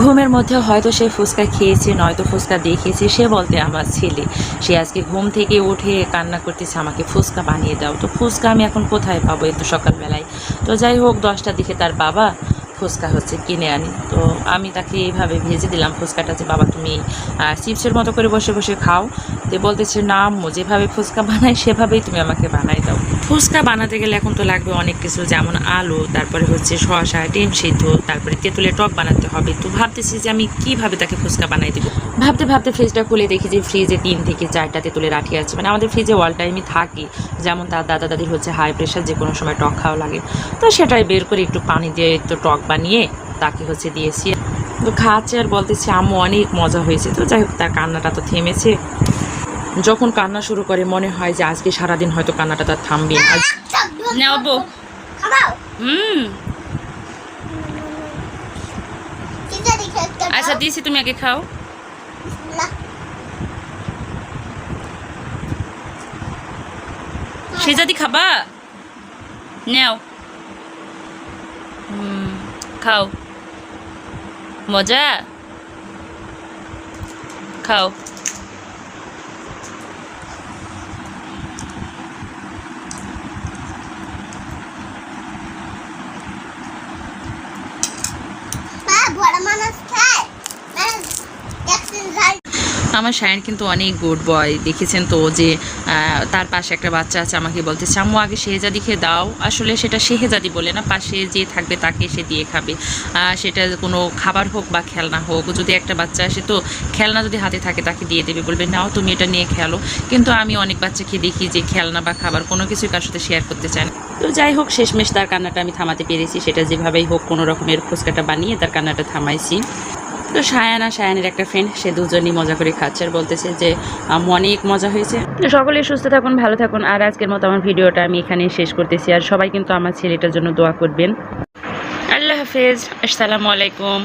ঘুমের মধ্যে হয়তো সে ফুচকা খেয়েছে, নয়তো ফুচকা দেখিয়েছে, সে বলতে আমার ছেলে। সে আজকে ঘুম থেকে উঠে কান্না করতেছে, আমাকে ফুচকা বানিয়ে দাও। তো ফুচকা আমি এখন কোথায় পাবো এত সকালবেলায়? তো যাই হোক, দশটার দিকে তার বাবা ফুচকা হচ্ছে কিনে আনি। তো আমি তাকে এইভাবে ভেজে দিলাম ফুচকাটা যে, বাবা, তুমি চিপসের মতো করে বসে বসে খাও। তো বলতেছে, না, আম্মু, যেভাবে ফুচকা বানাই, সেভাবেই তুমি আমাকে বানাই দাও। ফুচকা বানাতে গেলে এখন তো লাগবে অনেক কিছু, যেমন আলু, তারপরে হচ্ছে শসা, ডিম সিদ্ধ, তারপরে তেঁতুলের টক বানাতে হবে। তো ভাবতেছি যে, আমি কীভাবে তাকে ফুচকা বানাই দিব? ভাবতে ভাবতে ফ্রিজটা খুলে দেখি যে, ফ্রিজে তিন থেকে চারটা তেঁতুলে আঠি আছে। মানে আমাদের ফ্রিজে অল টাইমই থাকি। যেমন তার দাদা দাদির হচ্ছে হাই প্রেশার যে কোনো সময় টক খাওয়া লাগে। তো সেটাই বের করে একটু পানি দিয়ে, একটু টক বানিয়ে তাকে হচ্ছে দিয়েছি। তো খাচ্ছে আর বলতেছি আম্মু অনেক মজা হয়েছে। তো যাই হোক তার কান্নাটা তো থেমেছে। যখন কান্না শুরু করে মনে হয় যে আজকে সারাদিন হয়তো কান্নাটা তার থামবে নেব হুম। আচ্ছা দিয়েছি তুমি আগে খাও। সে যদি খাবা নেও। হুম। খাও। মজা? খাও মা বড় মানুষ খায় মানে একদিন যাই আমার শায়ন কিন্তু অনেক গুড বয় দেখেছেন তো যে তার পাশে একটা বাচ্চা আছে, আমাকে বলতে আম্মু আগে শেহজাদি খেয়ে দাও। আসলে সেটা শেহজাদি বলে না, পাশে যে থাকবে তাকে সে দিয়ে খাবে। সেটা কোনো খাবার হোক বা খেলনা হোক, যদি একটা বাচ্চা আসে তো খেলনা যদি হাতে থাকে তাকে দিয়ে দেবে, বলবে, নাও তুমি এটা নিয়ে খেলো। কিন্তু আমি অনেক বাচ্চাকে দেখি যে খেলনা বা খাবার কোনো কিছুই কার সাথে শেয়ার করতে চায় না। তো যাই হোক, শেষমেশ তার কান্নাটা আমি থামাতে পেরেছি, সেটা যেভাবেই হোক, কোনো রকমের ফুচকাটা বানিয়ে তার কান্নাটা থামাইছি। তো সায়ানা সায়ানের একটা ফ্রেন্ড সে দুজনই মজা করে খাচ্ছে আর বলতেছে যে অনেক মজা হয়েছে। তো সকলে সুস্থ থাকুন ভালো থাকুন। আর আজকের মতো আমার ভিডিওটা আমি এখানে শেষ করতেছি। আর সবাই কিন্তু আমার ছেলেটার জন্য দোয়া করবেন। আল্লাহ হাফেজ আসসালামু আলাইকুম।